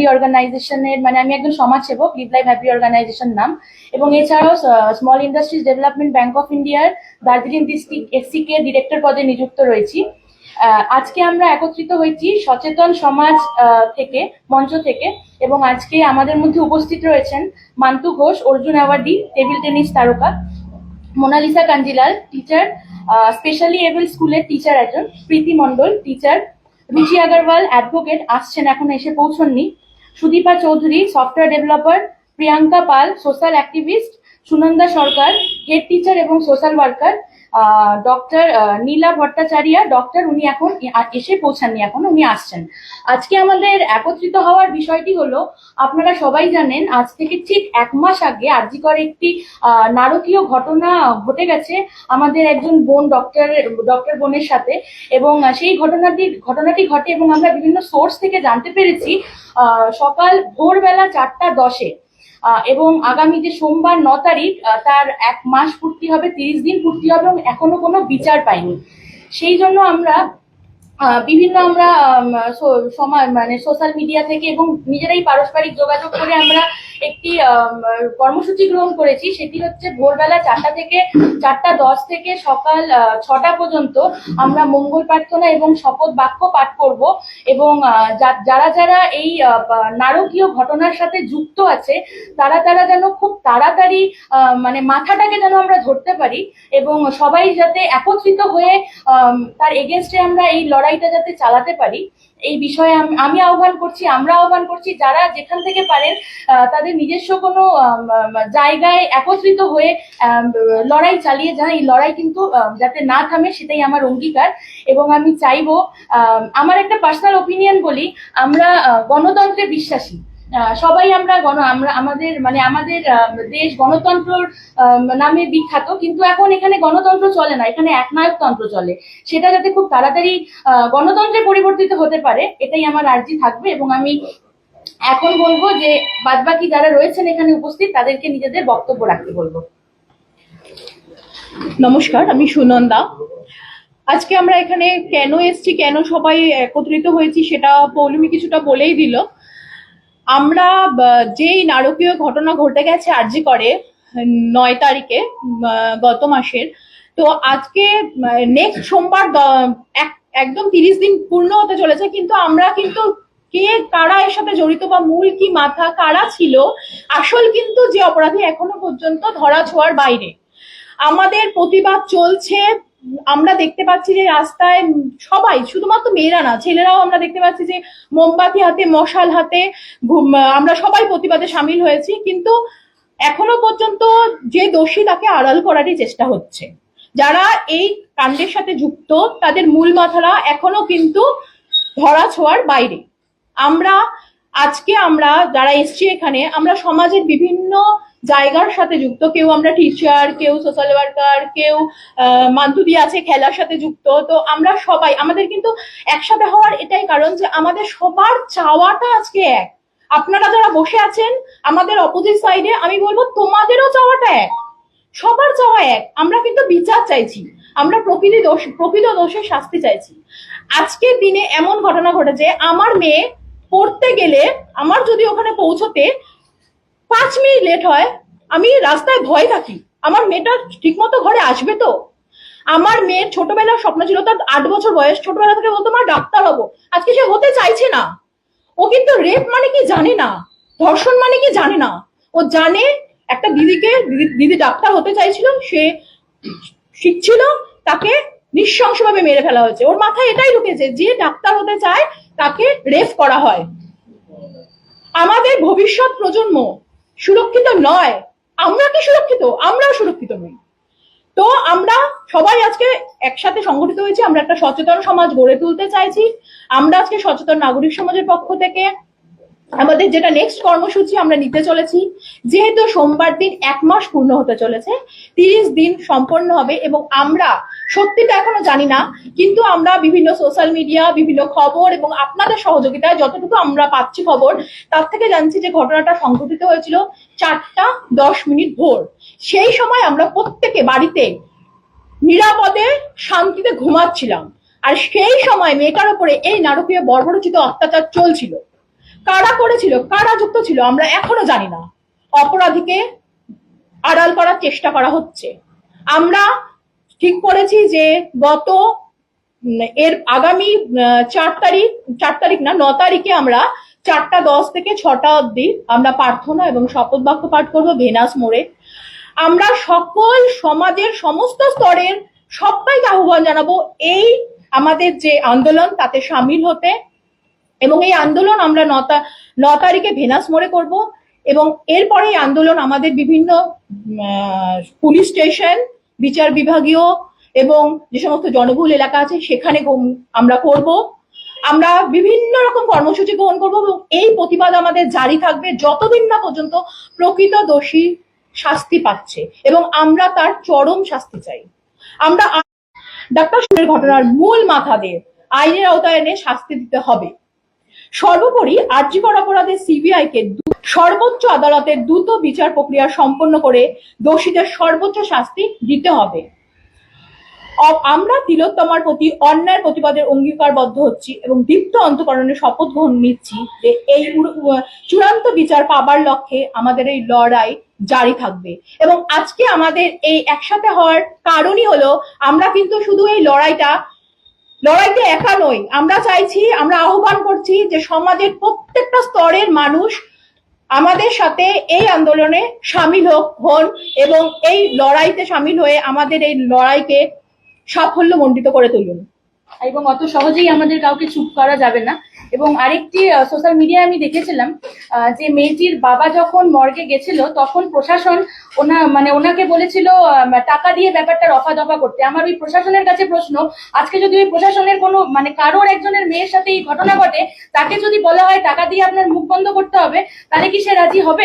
Happy অর্গানাইজেশনের মানে আমি একজন সমাজসেবক লিভ লাইফ হ্যাপি অর্গানাইজেশন নাম। এবং এছাড়াও small industries development bank of ইন্ডিয়ার দার্জিলিং ডিস্ট্রিক্ট এসসিকে ডিরেক্টর পদে নিযুক্ত রয়েছি। আজকে আমরা একত্রিত হয়েছি সচেতন সমাজ থেকে, মঞ্চ থেকে। এবং আজকে আমাদের মধ্যে উপস্থিত রয়েছেন Mantu Ghosh, Arjun awardee table tennis তারকা, Monalisa Kanjilal teacher specially able স্কুলের টিচার একজন, প্রীতি মণ্ডল টিচার রুচি আগরওয়াল অ্যাডভোকেট আসছেন, এখন এসে পৌঁছননি। Sudipa Chowdhury software developer Priyanka Pal social activist Sunanda Sarkar head teacher এবং social worker doctor Nila Bhattacharya doctor উনি এখন এসে পৌঁছাননি, এখন উনি আসছেন। আজকে আমাদের একত্রিত হওয়ার বিষয়টি হলো, আপনারা সবাই জানেন, আজ থেকে ঠিক এক মাস আগে আরজিকর একটি নারকীয় ঘটনা ঘটে গেছে আমাদের একজন বোন ডক্টর ডক্টর বোনের সাথে এবং সেই ঘটনাটি ঘটনাটি ঘটে এবং আমরা বিভিন্ন সোর্স থেকে জানতে পেরেছি সকাল ভোরবেলা চারটা দশে এবং আগামী যে সোমবার ন তারিখ তার এক মাস পূর্তি হবে, তিরিশ দিন পূর্তি হবে এবং এখনও কোনো বিচার পাইনি। সেই জন্য আমরা বিভিন্ন আমরা সমাজ মানে সোশ্যাল মিডিয়া থেকে এবং নিজেরাই পারস্পরিক যোগাযোগ করে আমরা একটি কর্মসূচি গ্রহণ করেছি। সেটি হচ্ছে ভোরবেলা চারটা থেকে চারটা দশ থেকে সকাল ছটা পর্যন্ত আমরা মঙ্গল প্রার্থনা এবং শপথ বাক্য পাঠ করব এবং যারা যারা এই নারকীয় ঘটনার সাথে যুক্ত আছে তারা তারা যেন খুব তাড়াতাড়ি মানে মাথাটাকে যেন আমরা ধরতে পারি এবং সবাই যাতে একত্রিত হয়ে তার এগেনস্টে আমরা এই লড়াইটা যাতে চালাতে পারি। এই বিষয়ে আমি আহ্বান করছি আমরা আহ্বান করছি যারা যেখান থেকে পারেন আহ, তাদের নিজস্ব কোনো জায়গায় একত্রিত হয়ে লড়াই চালিয়ে যান এই লড়াই কিন্তু যাতে না থামে সেটাই আমার অঙ্গীকার। এবং আমি চাইব আম, আমার একটা পার্সোনাল ওপিনিয়ন বলি আমরা গণতন্ত্রে বিশ্বাসী। সবাই আমরা গণ আমরা আমাদের মানে আমাদের দেশ গণতন্ত্রর নামে বিখ্যাত। কিন্তু এখন এখানে গণতন্ত্র চলে না এখানে একনায়কতন্ত্র চলে। সেটা যাতে খুব তাড়াতাড়ি গণতন্ত্রে পরিবর্তিত হতে পারে এটাই আমার আর্জি থাকবে। এবং আমি এখন বলব যে বাদবাকি যারা রয়েছেন এখানে উপস্থিত, তাদেরকে নিজেদের বক্তব্য রাখতে বলব। নমস্কার, আমি সুনন্দা। আজকে আমরা এখানে কেন এসছি, কেন সবাই একত্রিত হয়েছি সেটা পৌলমি কিছুটা বলেই দিল। আমরা যেই নারকীয় ঘটনা ঘটে গেছে আরজি করে, নয় তারিখে গত মাসের, তো আজকে নেক্সট সোমবার এক- একদম তিরিশ দিন পূর্ণ হতে চলেছে, কিন্তু আমরা কিন্তু কে, কারা এর সাথে জড়িত বা মূল কি মাথা, কারা ছিল, আসল কিন্তু যে অপরাধী এখনও পর্যন্ত ধরা ছোঁয়ার বাইরে। আমাদের প্রতিবাদ চলছে, আমরা দেখতে পাচ্ছি যে রাস্তায় সবাই, শুধুমাত্র মেয়েরা না, ছেলেরাও আমরা দেখতে পাচ্ছি যে মোমবাতি হাতে, মশাল হাতে আমরা সবাই প্রতিবাদে সামিল হয়েছি, কিন্তু এখনও পর্যন্ত যে দোষী তাকে আড়াল করারই চেষ্টা হচ্ছে। যারা এই কাণ্ডের সাথে যুক্ত, তাদের মূল মাথারা এখনও কিন্তু ধরা ছোঁয়ার বাইরে। আমরা, আজকে আমরা যারা এসছি এখানে, আমরা সমাজের বিভিন্ন জায়গার সাথে যুক্ত। কেউ আমরা টিচার কেউ সোশ্যাল ওয়ার্কার কেউ মান্তুদি আছে খেলার সাথে যুক্ত। তো আমরা সবাই, আমাদের কিন্তু একসাথে হওয়ার এটাই কারণ যে আমাদের সবার চাওয়াটা আজকে এক। আপনারা যারা বসে আছেন, আমাদের অপোজিট সাইডে আমি বলব তোমাদেরও চাওয়াটা এক। সবার চাওয়া এক। আমরা কিন্তু বিচার চাইছি। আমরা প্রকৃতি দোষ, প্রকৃত দোষের শাস্তি চাইছি। আজকের দিনে এমন ঘটনা ঘটেছে, আমার মেয়ে পড়তে গেলে আমার যদি ওখানে পৌঁছতে পাঁচ মিনিট লেট হয়, আমি রাস্তায় ভয় থাকি। আমার মেয়েটা ঠিকমতো ঘরে আসবে তো? আমার মেয়ের ছোটবেলার স্বপ্ন ছিল তার আট বছর বয়স। ছোটবেলা থেকে বলতো, মা, ডাক্তার হব। আজকে সে হতে চাইছে না। ও কিন্তু রেপ মানে কি জানে না? ধর্ষণ মানে কি জানে না? ও জানে, একটা দিদিকে, দিদি- দিদি ডাক্তার হতে চাইছিল, সে শিখছিল, তাকে নৃশংসভাবে মেরে ফেলা হয়েছে। ওর মাথায় এটাই ঢুকেছে, যে ডাক্তার হতে চায় তাকে রেফ করা হয়। আমাদের ভবিষ্যৎ প্রজন্ম সুরক্ষিত নয়। আমরা কি সুরক্ষিত? আমরাও সুরক্ষিত নই। তো আমরা সবাই আজকে একসাথে সংগঠিত হয়েছি। আমরা একটা সচেতন সমাজ গড়ে তুলতে চাইছি। আমরা আজকে সচেতন নাগরিক সমাজের পক্ষ থেকে আমাদের যেটা নেক্সট কর্মসূচি আমরা নিতে চলেছি, যেহেতু সোমবার দিন এক মাস পূর্ণ হতে চলেছে, তিরিশ দিন সম্পন্ন হবে এবং আমরা সত্যিটা এখনও জানি না, কিন্তু আমরা বিভিন্ন সোশ্যাল মিডিয়া বিভিন্ন খবর এবং আপনাদের সহযোগিতায় যতটুকু আমরা পাচ্ছি খবর, তার থেকে জানছি যে ঘটনাটা সংঘটিত হয়েছিল চারটা দশ মিনিট ভোর। সেই সময় আমরা প্রত্যেকে বাড়িতে নিরাপদে, শান্তিতে ঘুমাচ্ছিলাম। আর সেই সময় মেয়েটার উপরে এই নারকীয় বর্বরচিত অত্যাচার চলছিল। কারা করেছিল, কারা যুক্ত ছিল, আমরা এখনও জানি না। অপরাধীকে আড়াল করার চেষ্টা করা হচ্ছে। আমরা ঠিক করেছি যে গত এর আগামী চার তারিখ চার তারিখ না, ন তারিখে আমরা চারটা দশ থেকে ছটা অবধি আমরা প্রার্থনা এবং শপথ বাক্য পাঠ করব ভেনাস মোড়ে। আমরা সকল সমাজের সমস্ত স্তরের সবাইকে আহ্বান জানাব, এই আমাদের যে আন্দোলন তাতে সামিল হতে এবং এই আন্দোলন আমরা ন তা- ন তারিখে ভেনাস মোড়ে করব এবং এরপরে এই আন্দোলন আমাদের বিভিন্ন পুলিশ স্টেশন, বিচার বিভাগীয় এবং যে সমস্ত জনবহুল এলাকা আছে সেখানে আমরা করব। আমরা বিভিন্ন রকম কর্মসূচি গ্রহণ করব এবং এই প্রতিবাদ আমাদের জারি থাকবে যতদিন না পর্যন্ত প্রকৃত দোষী শাস্তি পাচ্ছে এবং আমরা তার চরম শাস্তি চাই। আমরা ডাক্তার সুরের ঘটনার মূল মাথাদের আইনের আওতায় এনে শাস্তি দিতে হবে। সর্বোপরি আর্যিকর অপরাধে সিবিআই কে সর্বোচ্চ আদালতের দ্রুত বিচার প্রক্রিয়া সম্পন্ন করে দোষীদের সর্বোচ্চ শাস্তি দিতে হবে। আমরা তিলোত্তমার প্রতি অন্যায়ের প্রতিবাদের অঙ্গীকারবদ্ধ হচ্ছি এবং দীপ্ত অন্তকরণের শপথ গ্রহণ নিচ্ছি যে এই চূড়ান্ত বিচার পাবার লক্ষ্যে আমাদের এই লড়াই জারি থাকবে। এবং আজকে আমাদের এই একসাথে হওয়ার কারণই হলো আমরা কিন্তু শুধু এই লড়াইটা লড়াইতে একা নই। আমরা চাইছি, আমরা আহ্বান করছি যে সমাজের প্রত্যেকটা স্তরের মানুষ আমাদের সাথে এই আন্দোলনে সামিল হোক, হন এবং এই লড়াইতে সামিল হয়ে আমাদের এই লড়াইকে সাফল্য মণ্ডিত করে তুলুন। এবং অত সহজেই আমাদের কাউকে চুপ করা যাবে না। এবং আরেকটি সোশ্যাল মিডিয়ায় আমি দেখেছিলাম যে মেয়েটির বাবা যখন মর্গে গেছিল, তখন প্রশাসন ওনা মানে ওনাকে বলেছিল টাকা দিয়ে ব্যাপারটা রফা দফা করতে। আমার ওই প্রশাসনের কাছে প্রশ্ন, আজকে যদি ওই প্রশাসনের কোনো মানে কারোর একজনের মেয়ের সাথে এই ঘটনা ঘটে, তাকে যদি বলা হয় টাকা দিয়ে আপনার মুখ বন্ধ করতে হবে, তাহলে কি সে রাজি হবে?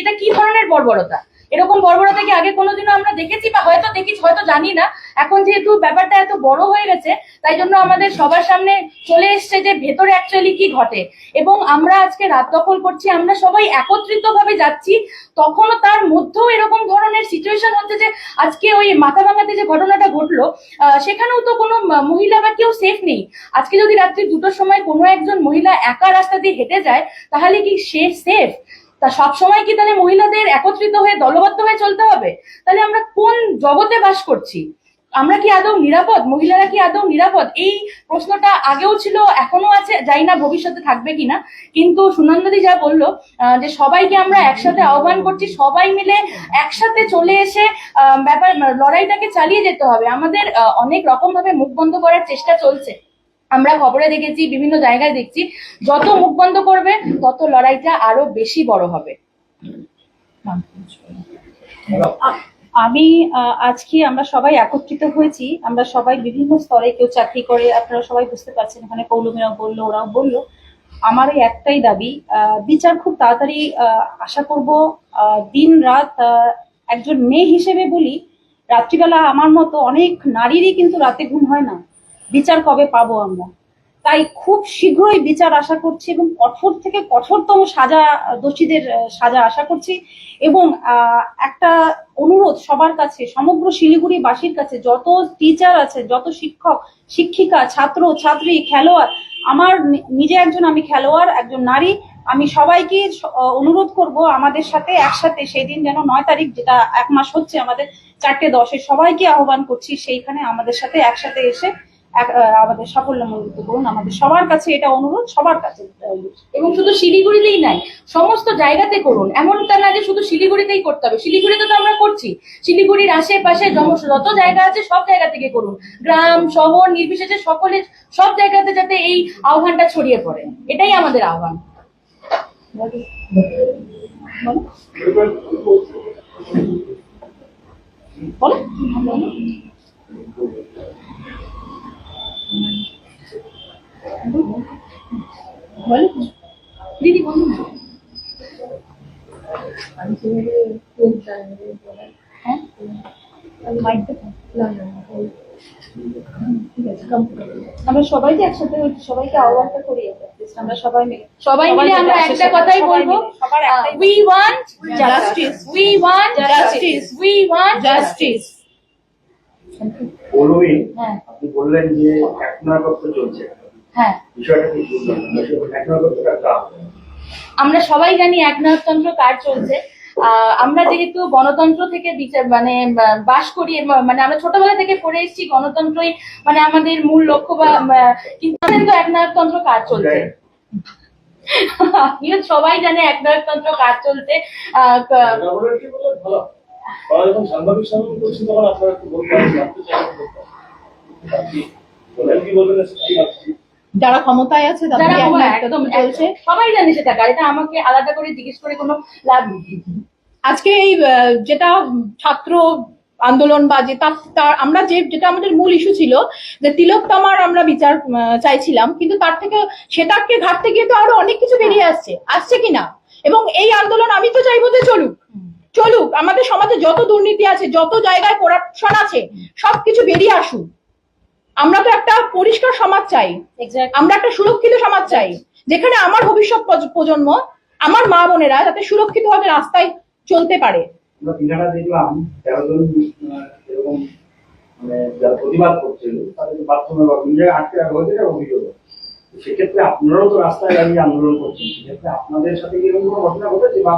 এটা কি ধরনের বর্বরতা? এরকম বর্বরতা কি আগে কোনোদিনও আমরা দেখেছি বা হয়তো দেখেছি, হয়তো জানি না। এখন যেহেতু ব্যাপারটা এত বড় হয়ে গেছে, তাই জন্য আমাদের সবার সামনে চলে এসছে যে ভেতরে অ্যাকচুয়ালি কি ঘটে। এবং আমরা আজকে রাত দখল করছি, আমরা সবাই একত্রিত ভাবে যাচ্ছি, তখনও তার মধ্যেও এরকম ধরনের সিচুয়েশন হচ্ছে যে আজকে ওই মাথা ভাঙাতে যে ঘটনাটা ঘটলো সেখানেও তো কোনো মহিলা বা কেউ সেফ নেই। আজকে যদি রাত্রি দুটোর সময় কোনো একজন মহিলা একা রাস্তা দিয়ে হেঁটে যায়, তাহলে কি সে সেফ তা সব সময় কি তাহলে মহিলাদের একত্রিত হয়ে, দলবদ্ধ হয়ে চলতে হবে? তাহলে আমরা কোন জগতে বাস করছি? আমরা কি আদৌ নিরাপদ? মহিলারা কি আদৌ নিরাপদ? এই প্রশ্নটা আগেও ছিল এখনও আছে, জানি না ভবিষ্যতে থাকবে কিনা। কিন্তু সুনন্দদি যা বলল যে সবাইকে আমরা একসাথে আহ্বান করছি, সবাই মিলে একসাথে চলে এসে ব্যাপার, লড়াইটাকে চালিয়ে যেতে হবে। আমাদের অনেক রকম ভাবে মুখ বন্ধ করার চেষ্টা চলছে। আমরা খবরে দেখেছি, বিভিন্ন জায়গায় দেখছি, যত মুখ বন্ধ করবে, তত লড়াইটা আরও বেশি বড় হবে। আমি আজকে আমরা সবাই একত্রিত হয়েছি, আমরা সবাই বিভিন্ন স্তরে কেউ চাকরি করে, আপনারা সবাই বুঝতে পারছেন এখানে পৌলমীরাও বলল, ওরাও বলল। আমার এই একটাই দাবি বিচার খুব তাড়াতাড়ি আশা করব দিন রাত একজন মেয়ে হিসেবে বলি, রাত্রিবেলা আমার মতো অনেক নারীরই কিন্তু রাতে ঘুম হয় না। বিচার কবে পাবো আমরা? তাই খুব শীঘ্রই বিচার আশা করছি এবং কঠোর থেকে কঠোরতম সাজা, দোষীদের সাজা আশা করছি এবং একটা অনুরোধ সবার কাছে, সমগ্র শিলিগুড়ি বাসীর কাছে, যত টিচার আছে, যত শিক্ষক, শিক্ষিকা, ছাত্র, ছাত্রী, খেলোয়াড়, আমার নিজে একজন আমি খেলোয়াড়, একজন নারী, আমি সবাইকে অনুরোধ করব আমাদের সাথে একসাথে সেই দিন যেন নয় তারিখ, যেটা এক মাস হচ্ছে আমাদের, চারটে দশে সবাইকে আহ্বান করছি, সেইখানে আমাদের সাথে একসাথে এসে আমাদের সাফল্য মণ্ডিত করুন আমাদের সবার কাছে এটা অনুরোধ, সবার কাছে এবং শুধু শিলিগুড়িতেই নাই, সমস্ত জায়গাতে করুন। এমনটা না যে শুধু শিলিগুড়িতেই করতে হবে। শিলিগুড়িতে তো আমরা করছি। শিলিগুড়ির আশেপাশে যত জায়গা আছে, সব জায়গা থেকে করুন। গ্রাম, শহর, নির্বিশেষে সকলে সব জায়গাতে যাতে এই আহ্বানটা ছড়িয়ে পড়ে। এটাই আমাদের আহ্বান। বলো। বলো বলো। হ্যাঁ আমরা সবাই যে একসাথে হয়েছি সবাইকে আহ্বানটা করি আমরা সবাই মিলে সবাই মিলে আমরা একটা কথাই বলব মিলে, সবার একটাই we want Justice. We want Justice. We want justice হ্যাঁ আপনি বললেন যে এক চলছে হ্যাঁ। এক আমরা সবাই জানি একনায়কতন্ত্র কার চলছে। আহ, আমরা যেহেতু গণতন্ত্র থেকে বিচার মানে বাস করি মানে আমরা ছোটবেলা থেকে পড়ে এসেছি গণতন্ত্রই মানে আমাদের মূল লক্ষ্য বা কিন্তু আমাদের তো একনায়কতন্ত্র কাজ চলছে? আপনিও সবাই জানে একনায়কতন্ত্র কাজ চলছে। আপনারা কি কি বলবেন যারা ক্ষমতায় আছে তাদের হ্যাঁ, একদম চলছে সবাই জানে সেটা এটা আমাকে আলাদা করে জিজ্ঞেস করে কোনো লাভ নেই। আজকে এই যেটা ছাত্র আন্দোলন বা যে তার আমরা যে যেটা আমাদের মূল ইস্যু ছিল যে তিলোত্তমার আমরা বিচার চাইছিলাম কিন্তু তার থেকে সেটাকে ঘাটতে গিয়ে তো আরও অনেক কিছু বেরিয়ে আসছে। আসছে কিনা এবং এই আন্দোলন আমি তো চাইব যে চলুক। চলুক আমাদের সমাজে যত দুর্নীতি আছে যত জায়গায় করাপশন আছে সবকিছু বেরিয়ে আসুক। আমরা তো একটা পরিষ্কার সমাজ চাই। আমরা একটা সুরক্ষিত সমাজ চাই যেখানে আমার ভবিষ্যৎ প্রজন্ম আমার মা বোনেরা যাতে সুরক্ষিত ভাবে রাস্তায় চলতে পারে। মানে যারা প্রতিবাদ করছিল তাদের বাথরুমে বা আটকে রাখা হয়েছে অভিযোগ। সেক্ষেত্রে আপনারাও তো রাস্তায় দাঁড়িয়ে আন্দোলন করছেন সেক্ষেত্রে আপনাদের সাথে কি এরকম কোনো ঘটনা ঘটেছে বা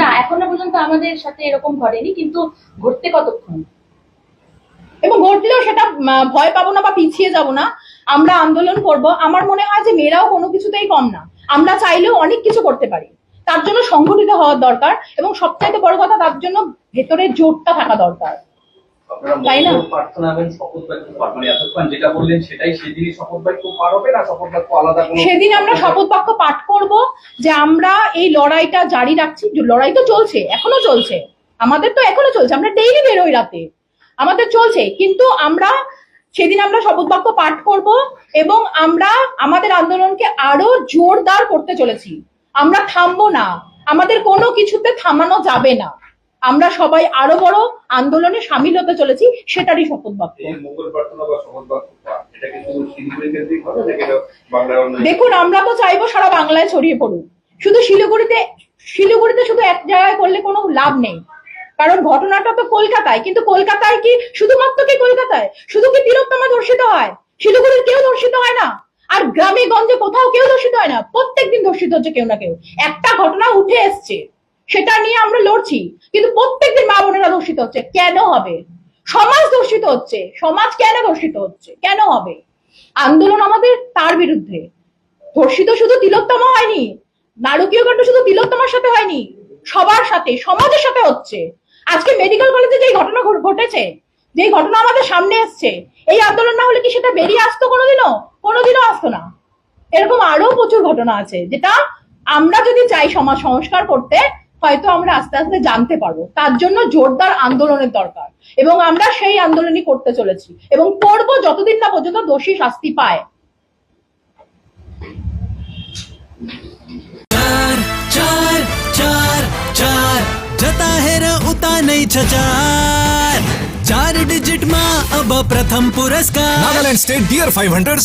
না এখনও পর্যন্ত আমাদের সাথে এরকম ঘটেনি কিন্তু ঘটতে কতক্ষণ? এবং ঘটলেও সেটা ভয় পাবো না বা পিছিয়ে যাব না। আমরা আন্দোলন করব। আমার মনে হয় যে মেয়েরাও কোনো কিছুতেই কম না। আমরা চাইলেও অনেক কিছু করতে পারি। তার জন্য সংগঠিত হওয়ার দরকার এবং সবচাইতে বড় কথা তার জন্য ভেতরের জোরটা থাকা দরকার। তাই না? মানে সেদিন আমরা শপথ বাক্য পাঠ করব যে আমরা এই লড়াইটা জারি রাখছি। লড়াই তো চলছে এখনও চলছে। আমাদের তো এখনও চলছে। আমরা ডেইলি বেরোই রাতে। আমাদের চলছে। কিন্তু আমরা সেদিন আমরা শপথ বাক্য পাঠ করব এবং আমরা আমাদের আন্দোলনকে আরও জোরদার করতে চলেছি। আমরা থামবো না। আমাদের কোনো কিছুতে থামানো যাবে না। আমরা সবাই আরও বড় আন্দোলনে সামিল হতে চলেছি সেটারই শপথ বাক্য। দেখুন আমরা তো চাইব সারা বাংলায় ছড়িয়ে পড়ুক। শুধু শিলিগুড়িতে শিলিগুড়িতে শুধু এক জায়গায় করলে কোনো লাভ নেই। কারণ ঘটনাটা তো কলকাতায়, কিন্তু কলকাতায় কি শুধুমাত্র কি কলকাতায়? শুধু কি তিলোত্তমা ধর্ষিত হয়? শিলিগুড়ির কেউ ধর্ষিত হয় না? আর গ্রামে গঞ্জে কোথাও কেউ ধর্ষিত হয় না? প্রত্যেকদিন ধর্ষিত হচ্ছে কেউ না কেউ। একটা ঘটনা উঠে এসছে, সেটা নিয়ে আমরা লড়ছি, কিন্তু প্রত্যেকদিন মা বোনেরা ধর্ষিত হচ্ছে। কেন হবে? সমাজ ধর্ষিত হচ্ছে। সমাজ কেন ধর্ষিত হচ্ছে? কেন হবে? আন্দোলন আমাদের তার বিরুদ্ধে। ধর্ষিত শুধু তিলোত্তমা হয়নি, নারকীয় কাণ্ড শুধু তিলোত্তমার সাথে হয়নি, সবার সাথে, সমাজের সাথে হচ্ছে। আজকে মেডিকেল কলেজে যে ঘটনা ঘটেছে যে ঘটনা আমাদের সামনে এসছে, এই আন্দোলন না হলে কি সেটা বেরিয়ে আসতো কোনোদিনও? কোনোদিনও আসতো না। এরকম আরও প্রচুর ঘটনা আছে, যেটা আমরা যদি চাই সমাজ সংস্কার করতে, হয়তো আমরা আস্তে আস্তে জানতে পারব। তার জন্য জোরদার আন্দোলনের দরকার। এবং আমরা সেই আন্দোলনই করতে চলেছি। এবং করব যতদিন না পর্যন্ত দোষী শাস্তি পায়। চার চার চার, জতা হেরা 500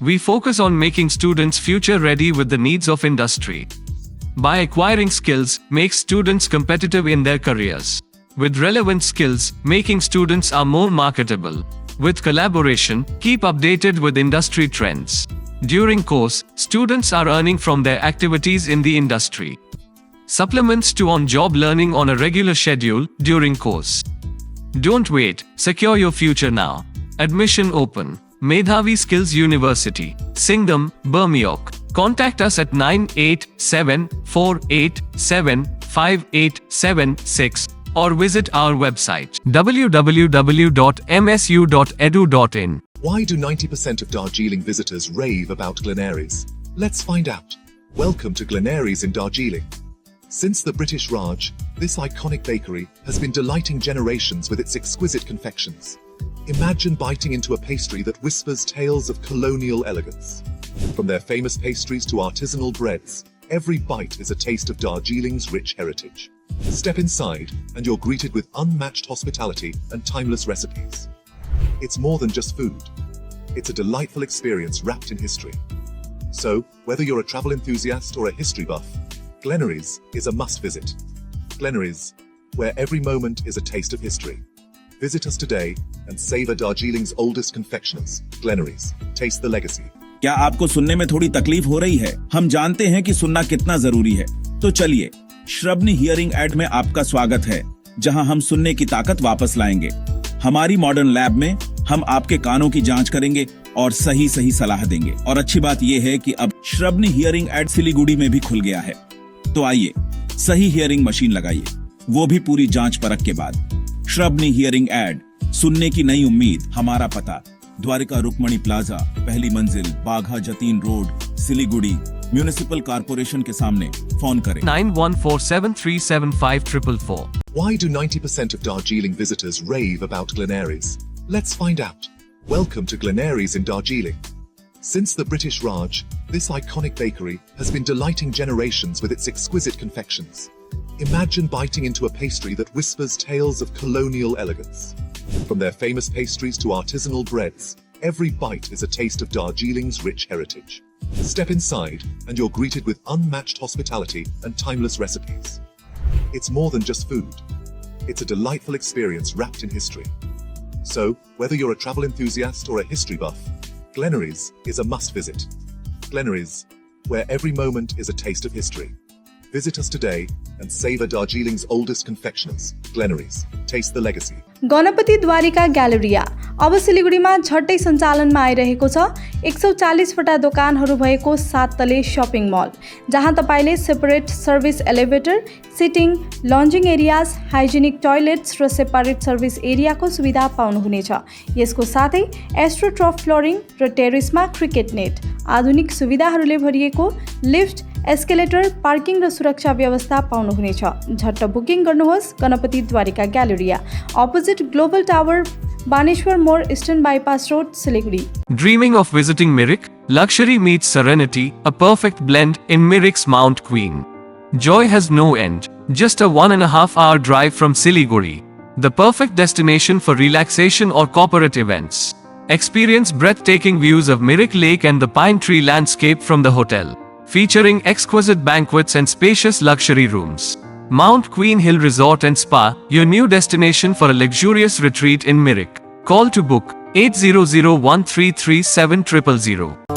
We focus on making students future ready with the needs of industry. By acquiring skills, make students competitive in their careers. With relevant skills, making students are more marketable. With collaboration, keep updated with industry trends. During course, students are earning from their activities in the industry. Supplements to on-job learning on a regular schedule during course. Don't wait, secure your future now. Admission open. Medhavi Skills University, Singham, Burmiok. Contact us at 98748758776 or visit our website www.msu.edu.in. Why do 90% of Darjeeling visitors rave about Glenaries? Let's find out. Welcome to Glenaries in Darjeeling. Since the British Raj, this iconic bakery has been delighting generations with its exquisite confections. Imagine biting into a pastry that whispers tales of colonial elegance. From their famous pastries to artisanal breads, every bite is a taste of Darjeeling's rich heritage. Step inside, and you're greeted with unmatched hospitality and timeless recipes. It's more than just food. It's a delightful experience wrapped in history. So, whether you're a travel enthusiast or a history buff, Glenaries is a must visit. Glenaries, where every moment is a taste of history. Visit us today and savor Darjeeling's oldest confectioners, Glenaries. Taste the legacy. क्या आपको सुनने में थोड़ी तकलीफ हो रही है हम जानते हैं कि सुनना कितना जरूरी है तो चलिए श्रवनी हियरिंग एड में आपका स्वागत है, जहाँ हम सुनने की ताकत वापस लाएँगे। हमारी मॉडर्न लैब में हम आपके कानों की जाँच करेंगे और सही सही सलाह देंगे। और अच्छी बात यह है कि अब श्रबनी हियरिंग एड सिलीगुड़ी में भी खुल गया है। तो आइए, सही हियरिंग मशीन लगाइए। वो भी पूरी जाँच परख के बाद। श्रबनी हियरिंग एड सुनने की नई उम्मीद, हमारा पता। द्वारिका रुकमणी प्लाजा, पहली मंजिल, Bagha Jatin road, Siliguri. Municipal corporation के सामने फोन करें 9147375444. Why do 90% of Darjeeling visitors rave about Glenaries? Let's find out. Welcome to Glenaries in Darjeeling. Since the British Raj, this iconic bakery has been delighting generations with its exquisite confections. Imagine biting into a pastry that whispers tales of colonial elegance. From their famous pastries to artisanal breads, every bite is a taste of Darjeeling's rich heritage. Step inside, and you're greeted with unmatched hospitality and timeless recipes. It's more than just food. It's a delightful experience wrapped in history. So, whether you're a travel enthusiast or a history buff, Glenaries is a must visit. Glenaries, where every moment is a taste of history. Visit us today and savor Darjeeling's oldest confectioners, Glenaries. Taste the legacy. Ganpati Dwarika ग्यालेरिया। अब सिलिगुडीमा झट्टै सञ्चालनमा आइरहेको छ एक सौ चालिसवटा दोकानहरू भएको सात तले सपिङ मल जहाँ तपाईँले separate service elevator sitting lounging areas hygienic toilets र सेपारेट सर्भिस एरियाको सुविधा पाउनुहुनेछ। यसको साथै एस्ट्रोट्रफ फ्लोरिङ र टेरिसमा क्रिकेट नेट आधुनिक सुविधाहरूले भरिएको लिफ्ट एस्केलेटर पार्किङ र सुरक्षा व्यवस्था पाउनुहुनेछ। झट्ट बुकिङ गर्नुहोस् Ganpati Dwarika galleria. Opposite opposite Global Tower, Baneshwar Moor Eastern Bypass Road, Siliguri. Dreaming of visiting Mirik? Luxury meets serenity, a perfect blend in Mirik's Mount Queen. Joy has no end, just a one and a half hour drive from Siliguri. The perfect destination for relaxation or corporate events. Experience breathtaking views of Mirik Lake and the pine tree landscape from the hotel, featuring exquisite banquets and spacious luxury rooms. Mount Queen Hill Resort and Spa, your new destination for a luxurious retreat in Mirik. Call to book 800 133 7000.